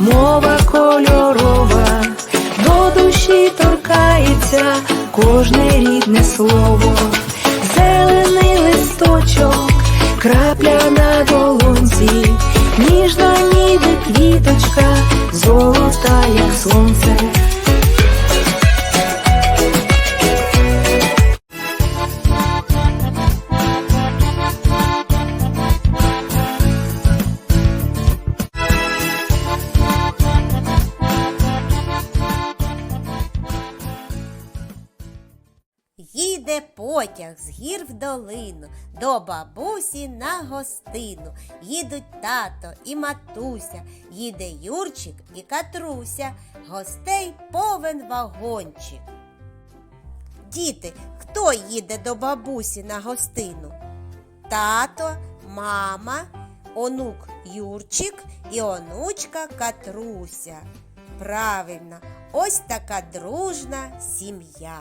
мова кольорова, до душі торкається кожне рідне слово, зелений листочок, крапля. Потяг з гір в долину, до бабусі на гостину. Їдуть тато і матуся, їде Юрчик і Катруся, гостей повен вагончик. Діти, хто їде до бабусі на гостину? Тато, мама, онук Юрчик і онучка Катруся. Правильно, ось така дружна сім'я.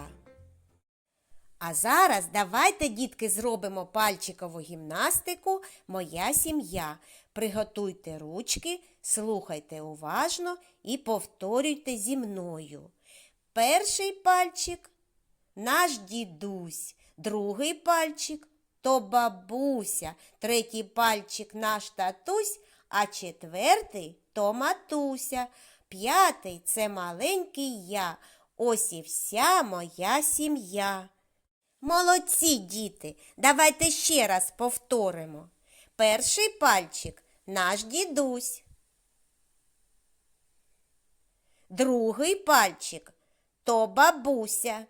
А зараз давайте, дітки, зробимо пальчикову гімнастику Моя сім'я. Приготуйте ручки, слухайте уважно і повторюйте зі мною. Перший пальчик наш дідусь, другий пальчик то бабуся, третій пальчик наш татусь, а четвертий то матуся. П'ятий це маленький я. Ось і вся моя сім'я. Молодці, діти, давайте ще раз повторимо. Перший пальчик наш дідусь. Другий пальчик то бабуся.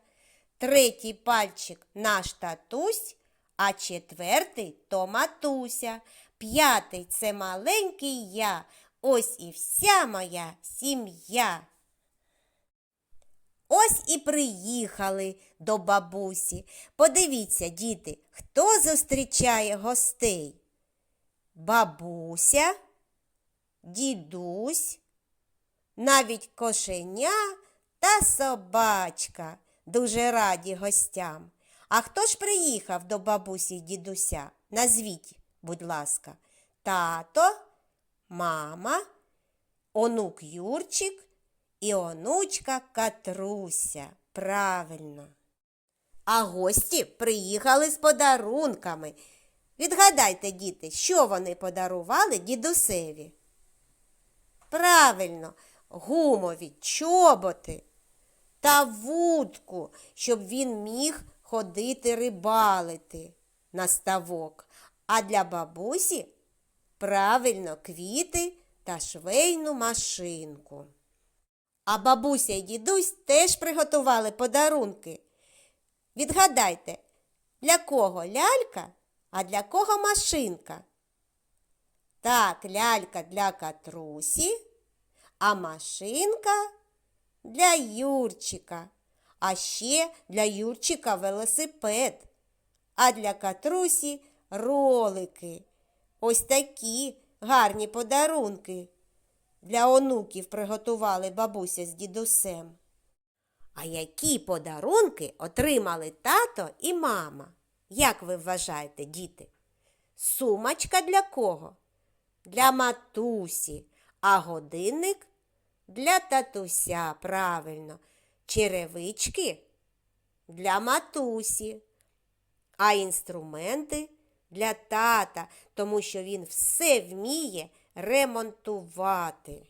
Третій пальчик наш татусь, а четвертий то матуся. П'ятий це маленький я. Ось і вся моя сім'я. Ось і приїхали до бабусі. Подивіться, діти, хто зустрічає гостей? Бабуся, дідусь, навіть кошеня та собачка дуже раді гостям. А хто ж приїхав до бабусі й дідуся? Назвіть, будь ласка, тато, мама, онук Юрчик і онучка Катруся. Правильно. А гості приїхали з подарунками. Відгадайте, діти, що вони подарували дідусеві? Правильно, гумові чоботи та вудку, щоб він міг ходити рибалити на ставок. А для бабусі правильно квіти та швейну машинку. А бабуся і дідусь теж приготували подарунки. Відгадайте, для кого лялька, а для кого машинка? Так, лялька для катрусі, а машинка для Юрчика. А ще для Юрчика велосипед, а для катрусі ролики. Ось такі гарні подарунки для онуків приготували бабуся з дідусем. А які подарунки отримали тато і мама? Як ви вважаєте, діти? Сумочка для кого? Для матусі, а годинник для татуся, правильно. Черевички для матусі, а інструменти для тата, тому що він все вміє ремонтувати.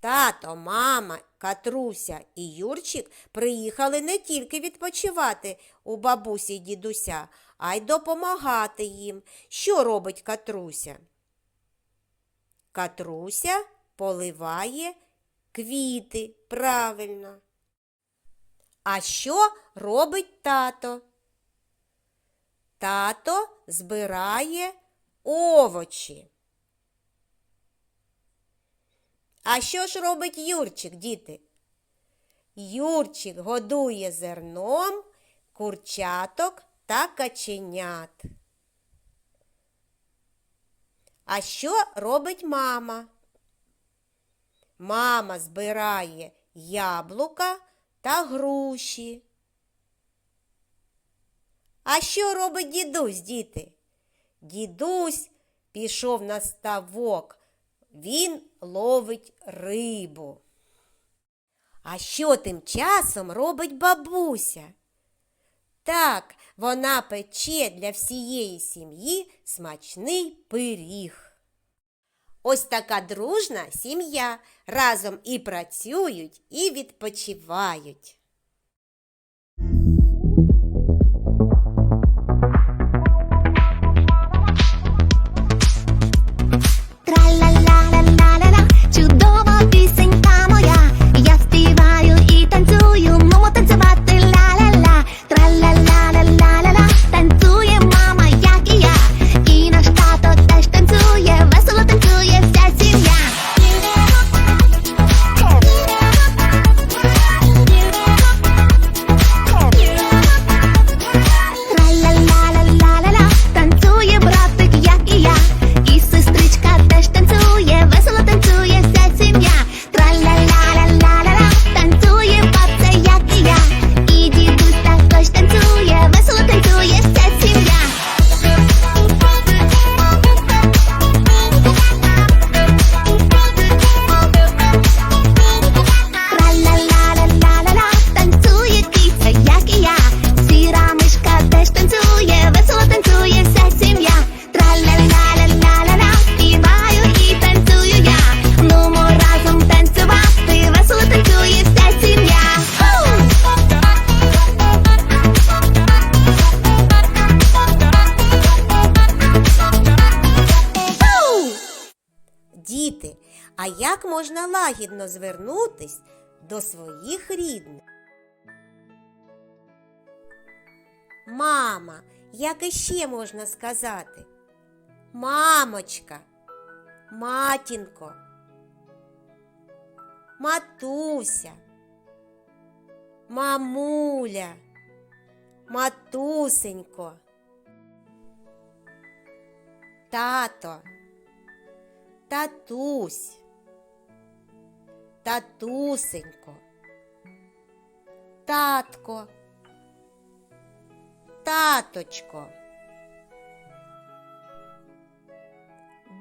Тато, мама, Катруся і Юрчик приїхали не тільки відпочивати у бабусі й дідуся, а й допомагати їм. Що робить Катруся? Катруся поливає квіти правильно. А що робить тато? Тато збирає овочі. А що ж робить Юрчик, діти? Юрчик годує зерном курчаток та каченят. А що робить мама? Мама збирає яблука та груші. А що робить дідусь, діти? Дідусь пішов на ставок, він ловить рибу. А що тим часом робить бабуся? Так, вона пече для всієї сім'ї смачний пиріг. Ось така дружна сім'я разом і працюють, і відпочивають. Як можна лагідно звернутись до своїх рідних? Мама, як іще можна сказати? Мамочка, матінко, матуся, мамуля, матусенько, тато татусь, татусенько, татко, таточко,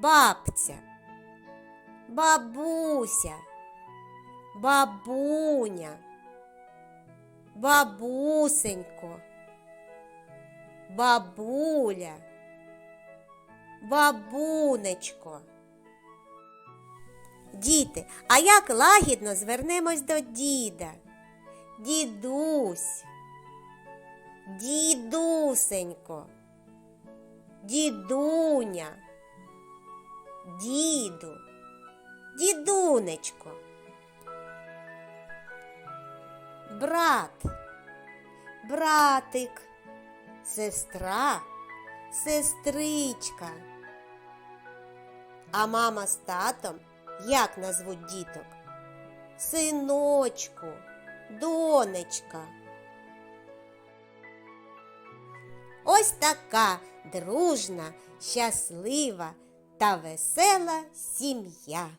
бабця, бабуся, бабуня, бабусенько, бабуля, бабунечко. Діти, а як лагідно звернемось до діда? Дідусь, дідусенько, дідуня, діду, дідунечко. Брат, братик, сестра, сестричка. А мама з татом як назвуть діток? Синочку, донечка. Ось така дружна, щаслива та весела сім'я.